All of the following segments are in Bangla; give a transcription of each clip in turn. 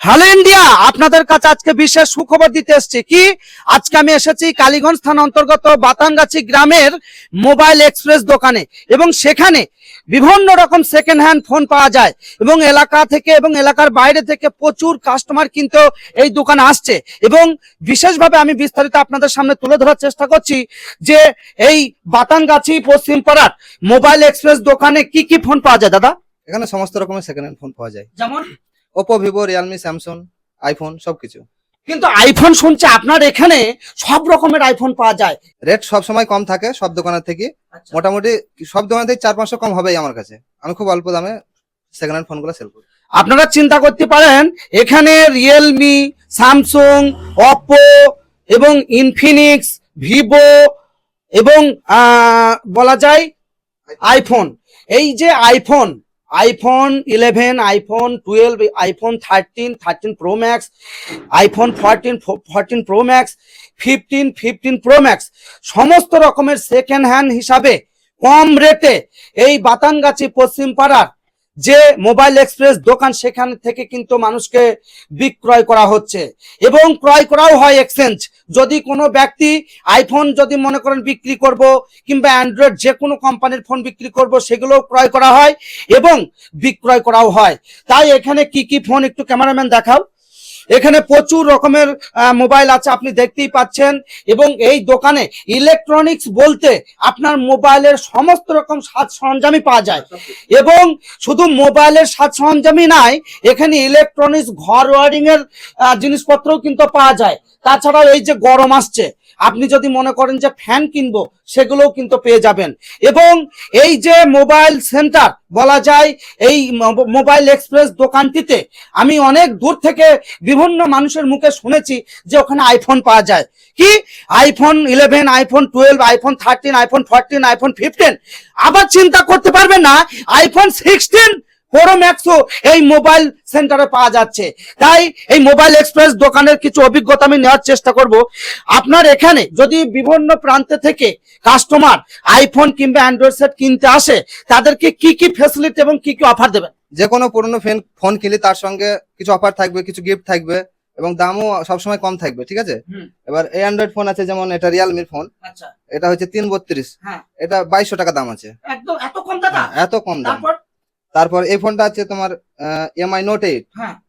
হ্যালো ইন্ডিয়া আপনাদের কাছে আজকে বিশেষ সুখবর দিতে এসেছি। কি? আজকে আমি এসেছি কালীগঞ্জ থানা অন্তর্গত বাতানগাছি গ্রামের মোবাইল এক্সপ্রেস দোকানে এবং সেখানে বিভিন্ন রকম সেকেন্ড হ্যান্ড ফোন পাওয়া যায় এবং এলাকা থেকে এবং এলাকার বাইরে থেকে প্রচুর কাস্টমার কিন্তু এই দোকানে আসছে এবং বিশেষভাবে আমি বিস্তারিত আপনাদের সামনে তুলে ধরার চেষ্টা করছি যে এই বাতানগাছি পশ্চিম পাড়ার মোবাইল এক্সপ্রেস দোকানে কি কি ফোন পাওয়া যায় দাদা? এখানে সমস্ত রকমের সেকেন্ড হ্যান্ড ফোন পাওয়া যায়। যেমন Oppo Vivo Realme Samsung iPhone সবকিছু। কিন্তু আইফোন শুনছে আপনার এখানে সব রকমের আইফোন পাওয়া যায়। রেট সব সময় কম থাকে সব দোকানের থেকে। মোটামুটি সব দোকান থেকে চার পাঁচশো কম হবেই আমার কাছে। আমি খুব অল্প দামে সেকেন্ড হ্যান্ড ফোনগুলো সেল করি। আপনারা চিন্তা করতে পারেন এখানে রিয়েলমি স্যামসুং অপো এবং ইনফিনিক্স ভিভো এবং বলা যায় আইফোন এই যে iPhone iPhone eleven iPhone twelve iPhone thirteen thirteen pro max iPhone fourteen fourteen pro max fifteen fifteen pro max সমস্ত রকমের সেকেন্ড হ্যান্ড হিসাবে কম রেটে এই বাতানগাছি পশ্চিম পাড়ার যে মোবাইল এক্সপ্রেস দোকান সেখান থেকে কিন্তু মানুষকে বিক্রয় করা হচ্ছে। এবং ক্রয় করাও হয় এক্সচেঞ্জ। যদি কোনো ব্যক্তি আইফোন যদি মনে করেন বিক্রি করব, কিংবা অ্যান্ড্রয়েড যে কোনো কোম্পানির ফোন বিক্রি করব, সেগুলোও ক্রয় করা হয় এবং বিক্রয় করাও হয়। তাই এখানে কি কি ফোন একটু ক্যামেরাম্যান দেখাও। এখানে প্রচুর রকমের মোবাইল আছে, আপনি দেখতেই পাচ্ছেন। এবং এই দোকানে ইলেকট্রনিক্স বলতে আপনার মোবাইলের সমস্ত রকম সাজ সরঞ্জামই পাওয়া যায়। এবং শুধু মোবাইলের সাজ সরঞ্জামই নাই, এখানে ইলেকট্রনিক্স ঘর ওয়ারিং এর জিনিসপত্রও কিন্তু পাওয়া যায়। তাছাড়াও এই যে গরম আসছে আপনি যদি মনে করেন যে ফ্যান কিনবো, সেগুলোও কিন্তু পেয়ে যাবেন। এবং এই যে মোবাইল সেন্টার, বলা যায় এই মোবাইল এক্সপ্রেস দোকানটিতে, আমি অনেক দূর থেকে বিভিন্ন মানুষের মুখে শুনেছি যে ওখানে আইফোন পাওয়া যায়। কি? IPhone eleven, iPhone twelve, iPhone thirteen, iPhone fourteen, iPhone fifteen. আবার চিন্তা করতে পারবেন না, আইফোন সিক্সটিন প্রো ম্যাক্সও এই মোবাইল সেন্টারে পাওয়া যাচ্ছে। তাই এই মোবাইল এক্সপ্রেস দোকানের কিছু অভিজ্ঞতা আমি নেওয়ার চেষ্টা করব। আপনার এখানে যদি বিভিন্ন প্রান্ত থেকে কাস্টমার আইফোন কিংবা অ্যান্ড্রয়েড সেট কিনতে আসে তাদেরকে কি কি ফেসিলিটি এবং কি কি অফার দেবেন? যে কোনো পুরনো ফোন ফোন কিনলে তার সঙ্গে কিছু অফার থাকবে কিছু গিফট থাকবে এবং দামও সবসময় কম থাকবে ঠিক আছে? এবার এই অ্যান্ড্রয়েড ফোন আছে যেমন এটা রিয়েলমির ফোন আচ্ছা। এটা হচ্ছে তিন বত্রিশ। হ্যাঁ। এটা বাইশশো টাকা দাম আছে। একদম এত কম দাদা? এত কম দাম। তারপর এই ফোনটা আছে তোমার এমআই নোট এইট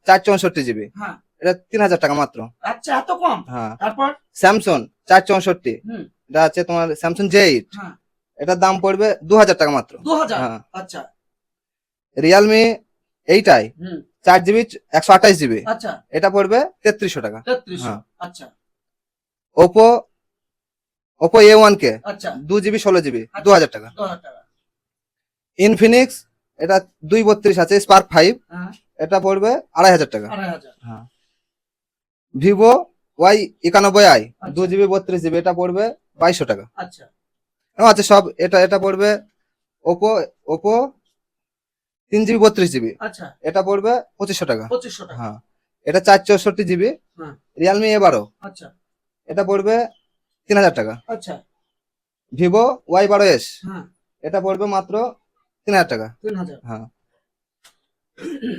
চার চৌষট্টি জিবি হ্যাঁ। এটা তিন হাজার টাকা মাত্র। আচ্ছা এত কম? হ্যাঁ। তারপর? স্যামসং চার চৌষট্টি। এটা আছে তোমার স্যামসং জে এইট এটার দাম পড়বে দু হাজার টাকা মাত্র। দু হাজার? হ্যাঁ। আচ্ছা। রিয়েলমি এইটাই চার জিবি একশো আঠাশ জিবি আচ্ছা। এটা পড়বে তেত্রিশশো টাকা। হ্যাঁ। আচ্ছা। Oppo Oppo A one K দু জিবি ষোলো জিবি আচ্ছা। দু হাজার টাকা। ইনফিনিক্স এটা দুই বত্রিশ আছে স্পার্ক ফাইভ হ্যাঁ। এটা পড়বে আড়াই হাজার টাকা। ভিভো ওয়াই একানব্বই আই আচ্ছা। দু জিবি বত্রিশ জিবি এটা পড়বে বাইশশো টাকা। আচ্ছা। আছে সব এটা এটা পড়বে ওপো ওপো তিন জিবি বত্রিশ জিবি আচ্ছা। এটা পড়বে পঁচিশশো টাকা। হ্যাঁ। এটা চার চৌষট্টি জিবি হ্যাঁ। রিয়েলমি এ বারো। আচ্ছা। এটা পড়বে তিন হাজার টাকা। আচ্ছা। ভিভো ওয়াই বারো এস হ্যাঁ। এটা পড়বে মাত্র তিন হাজার টাকা। তিন হাজার? হ্যাঁ।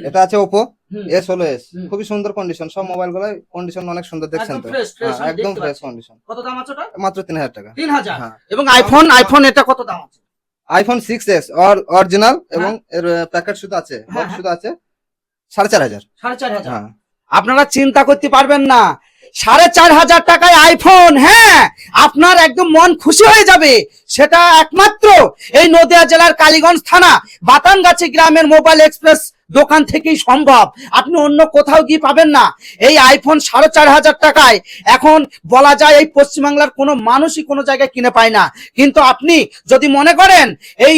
এটা আছে ওপো হুম, এ ষোলো এস খুবই সুন্দর কন্ডিশন সব মোবাইলগুলো কন্ডিশন অনেক সুন্দর দেখছেন তো? হ্যাঁ, একদম ফ্রেশ কন্ডিশন কত দাম আছে ওটা? মাত্র তিন হাজার টাকা। তিন হাজার? হ্যাঁ। এবং আইফোন আইফোন এটা কত দাম আছে? আইফোন সিক্স এস অরিজিনাল এবং এর প্যাকেট শুধু আছে হ্যাঁ, বক্স হ্যাঁ। শুধু আছে সাড়ে চার হাজার। সাড়ে চার হাজার। হ্যাঁ। আপনারা চিন্তা করতে পারবেন না সাড়ে চার হাজার টাকায় আইফোন হ্যাঁ আপনার একদম মন খুশি হয়ে যাবে। সেটা একমাত্র এই নদিয়া জেলার কালীগঞ্জ থানা, বাতানগাছি গ্রামের মোবাইল এক্সপ্রেস দোকান থেকেই সম্ভব। আপনি অন্য কোথাও গিয়ে পাবেন না। এই আইফোন সাড়ে চার হাজার টাকায় এখন বলা যায় এই পশ্চিমবাংলার কোনো মানুষই কোনো জায়গায় কিনে পায় না। কিন্তু আপনি যদি মনে করেন, এই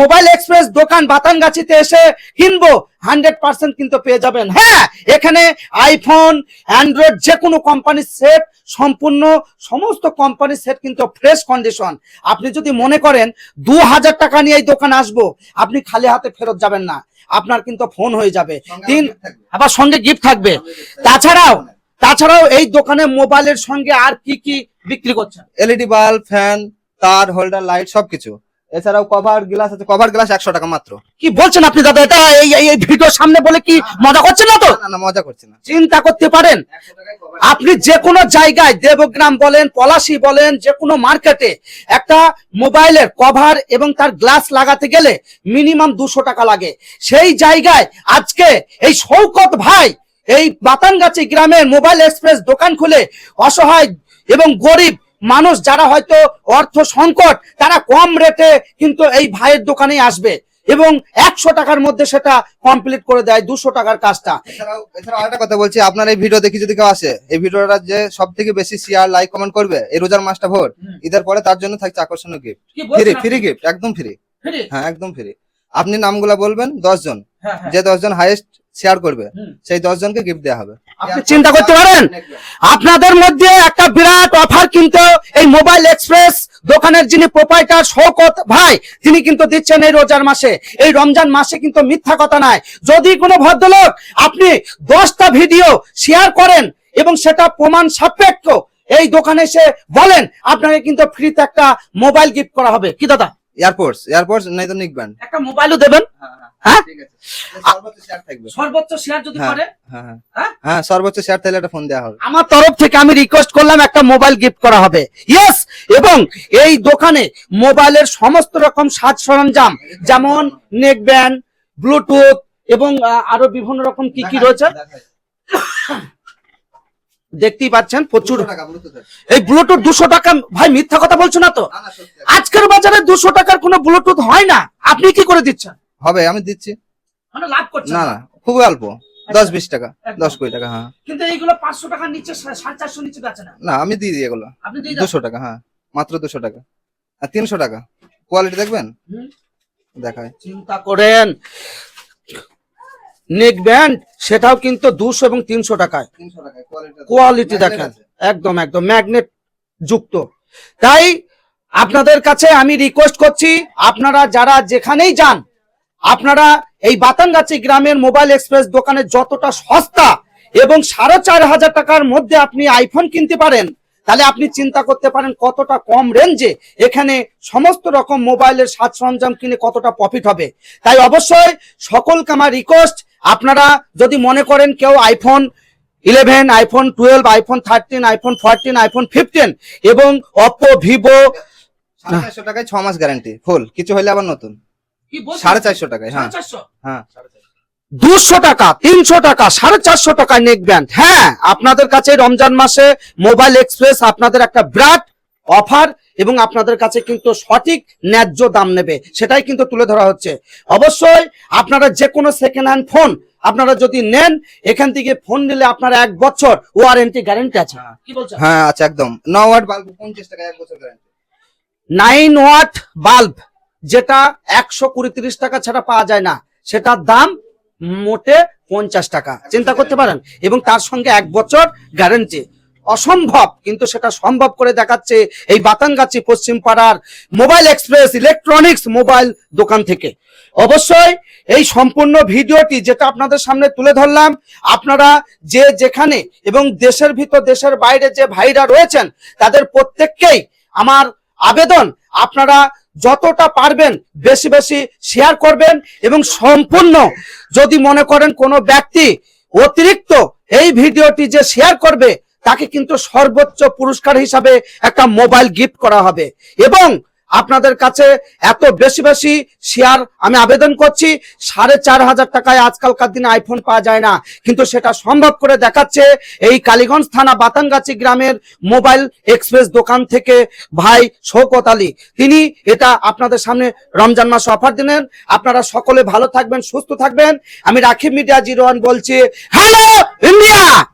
মোবাইল এক্সপ্রেস দোকান বাতানগাছিতে এসে কিনবো হান্ড্রেড পার্সেন্ট কিন্তু পেয়ে যাবেন। হ্যাঁ এখানে আইফোন অ্যান্ড্রয়েড যে কোনো কোম্পানির সেট সম্পূর্ণ সমস্ত কোম্পানির সেট কিন্তু ফ্রেশ কন্ডিশন আপনি যদি মনে করেন দু হাজার টাকা নিয়ে এই দোকানে আসব আপনি খালি হাতে ফেরত যাবেন না। আপনার কিন্তু ফোন হয়ে যাবে। তিন আবার সঙ্গে গিফট থাকবে। তাছাড়াও তাছাড়াও এই দোকানে মোবাইলের সঙ্গে আর কি কি বিক্রি করছেন? এলইডি বাল্ব ফ্যান তার হোল্ডার লাইট সবকিছু। এছাড়াও কভার গ্লাস আছে কভার গ্লাস একশো টাকা মাত্র। কি বলছেন আপনি দাদা? এটা এই এই- এই ভিডিও সামনে বলে কি মজা করছেন না তো? না না মজা করছি না। চিন্তা করতে পারেন। আপনি যে কোনো জায়গায় দেবগ্রাম বলেন পলাশি বলেন যে কোনো মার্কেটে একটা মোবাইলের কভার এবং তার গ্লাস লাগাতে গেলে মিনিমাম দুশো টাকা লাগে। সেই জায়গায় আজকে এই শৌকত ভাই এই বাতানগাছি গ্রামের মোবাইল এক্সপ্রেস দোকান খুলে অসহায় এবং গরিব মানুষ যারা হয়তো অর্থ সংকট তারা কম রেটে কিন্তু এই ভাইয়ের দোকানে আসবে এবং একশো টাকার মধ্যে সেটা কমপ্লিট করে দেয় দুশো টাকার কাজটা। আরেকটা কথা বলছি আপনার এই ভিডিও দেখি যদি কেউ আসে এই ভিডিওটা যে সব থেকে বেশি শেয়ার লাইক কমেন্ট করবে এই রোজার মাসটা ভোর হুম। ঈদের পরে তার জন্য থাকছে আকর্ষণীয় গিফট ফ্রি ফ্রি গিফট একদম ফ্রি হ্যাঁ একদম ফ্রি আপনি নামগুলা বলবেন দশ জন যে দশ জন হাইয়েস্ট শেয়ার করবে। সেই জনকে গিফট দেওয়া হবে। আপনি চিন্তা করতে পারেন? আপনাদের মধ্যে একটা বিরাট অফার কিন্তু এই মোবাইল এক্সপ্রেস দোকানের যিনি প্রোপাইটার শৌকত ভাই তিনি কিন্তু দিচ্ছেন এই রোজার মাসে। এই রমজান মাসে কিন্তু মিথ্যা কথা নাই। যদি কোনো ভদ্রলোক আপনি দশটা ভিডিও শেয়ার করেন এবং সেটা প্রমাণ সাপেক্ষ এই দোকানে এসে বলেন আপনাকে কিন্তু ফ্রিতে একটা মোবাইল গিফট করা হবে। কি দাদা? এয়ারপোর্টস এয়ারপোর্টস নাই তো নিক ব্যান্ড একটা মোবাইলও দেবেন? হ্যাঁ? ঠিক আছে। সর্বোচ্চ শেয়ার থাকবে। সর্বোচ্চ শেয়ার যদি হ্যাঁ। করে? হ্যাঁ হ্যাঁ। হ্যাঁ? হ্যাঁ সর্বোচ্চ শেয়ার তাহলে একটা ফোন দেওয়া হবে। আমার তরফ থেকে আমি রিকোয়েস্ট করলাম একটা মোবাইল গিফট করা হবে। ইয়েস এবং এই দোকানে মোবাইলের সমস্ত রকম সাজ সরঞ্জাম যেমন নেক ব্যান্ড ব্লুটুথ এবং আরও বিভিন্ন রকম কি কি রয়েছে? দেখতেই পাচ্ছেন প্রচুর। এই ব্লুটুথ দুশো টাকা ভাই মিথ্যা কথা বলছো না তো? আজকের বাজারে দুশো টাকার কোনো ব্লুটুথ হয় না। আপনি কি করে দিচ্ছেন? হবে আমি দিচ্ছি। মানে লাভ না না। খুবই অল্প দশ বিশ টাকা দশ কুড়ি টাকা হ্যাঁ। কিন্তু এইগুলো পাঁচশো টাকার নিচে সাড়ে চারশো নিচে বেচে না? না আমি দিয়ে দিই এগুলো। দুশো টাকা হ্যাঁ মাত্র দুশো টাকা। আর তিনশো টাকা কোয়ালিটি দেখবেন? দেখায় চিন্তা করেন নেক ব্যান্ড সেটাও কিন্তু দুশো এবং তিনশো টাকায়। কোয়ালিটি দেখেন। একদম একদম ম্যাগনেট যুক্ত। তাই আপনাদের কাছে আমি রিকোয়েস্ট করছি আপনারা যারা যেখানেই যান আপনারা এই বাতানগাছি গ্রামের মোবাইল এক্সপ্রেস দোকানে যতটা সস্তা এবং সাড়ে চার হাজার টাকার মধ্যে আপনি আইফোন কিনতে পারেন, তাহলে আপনি চিন্তা করতে পারেন কতটা কম রেঞ্জে এখানে সমস্ত রকম মোবাইলের সাজ সরঞ্জাম কিনে কতটা প্রফিট হবে। তাই অবশ্যই সকলকে আমার রিকোয়েস্ট আপনারা যদি মনে করেন কেউ iPhone eleven iPhone twelve iPhone thirteen iPhone fourteen iPhone fifteen এবং অপো ভিভো চারশো টাকায় ছ মাস গ্যারান্টি ফুল কিছু হলে আবার নতুন। সাড়ে চারশো টাকায় হ্যাঁ। হ্যাঁ। দুশো টাকা তিনশো টাকা সাড়ে চারশো টাকায় নেক ব্যান্ড। হ্যাঁ আপনাদের কাছে রমজান মাসে মোবাইল এক্সপ্রেস আপনাদের একটা বিরাট অফার এবং আপনাদের কাছে কিন্তু সঠিক ন্যায্য দাম নেবে সেটাই কিন্তু তুলে ধরা হচ্ছে। অবশ্যই আপনারা যে কোনো সেকেন্ড হ্যান্ড ফোন আপনারা যদি নেন এখান থেকে ফোন নিলে আপনার এক বছর ওয়ারেন্টি গ্যারেন্টি আছে। হ্যাঁ আচ্ছা একদম। ন ওয়াট বাল্ব পঞ্চাশ টাকা এক বছর গ্যারান্টি নাইন ওয়াট বাল্ব। যেটা একশো কুড়ি তিরিশ টাকা ছাড়া পাওয়া যায় না। সেটার দাম মোটে পঞ্চাশ টাকা। চিন্তা করতে পারেন। এবং তার সঙ্গে এক বছর গ্যারেন্টি অসম্ভব, কিন্তু সেটা সম্ভব করে দেখাচ্ছে এই বাতানগাছি পশ্চিম পাড়ার মোবাইল এক্সপ্রেস ইলেকট্রনিক্স মোবাইল দোকান থেকে। অবশ্যই এই সম্পূর্ণ ভিডিওটি যেটা আপনাদের সামনে তুলে ধরলাম, আপনারা যে যেখানে এবং দেশের ভিতর, দেশের বাইরে যে ভাইরা রয়েছেন, তাদের প্রত্যেককেই আমার আবেদন, আপনারা যতটা পারবেন বেশি বেশি শেয়ার করবেন এবং সম্পূর্ণ যদি মনে করেন কোনো ব্যক্তি অতিরিক্ত এই ভিডিওটি যে শেয়ার করবে, তাকে কিন্তু সর্বোচ্চ পুরস্কার হিসাবে একটা মোবাইল গিফট করা হবে। এবং আপনাদের কাছে এত বেশি বেশি শেয়ার আমি আবেদন করছি। সাড়ে চার হাজার টাকায় আজকালকার দিনে আইফোন পাওয়া যায় না। কিন্তু সেটা সম্ভব করে দেখাচ্ছে এই কালীগঞ্জ থানা বাতানগাছি গ্রামের মোবাইল এক্সপ্রেস দোকান থেকে ভাই শৌকত আলী। তিনি এটা আপনাদের সামনে রমজান মাস অফার দিলেন। আপনারা সকলে ভালো থাকবেন, সুস্থ থাকবেন। আমি রাখি মিডিয়া জিরো ওয়ান বলছি হ্যালো ইন্ডিয়া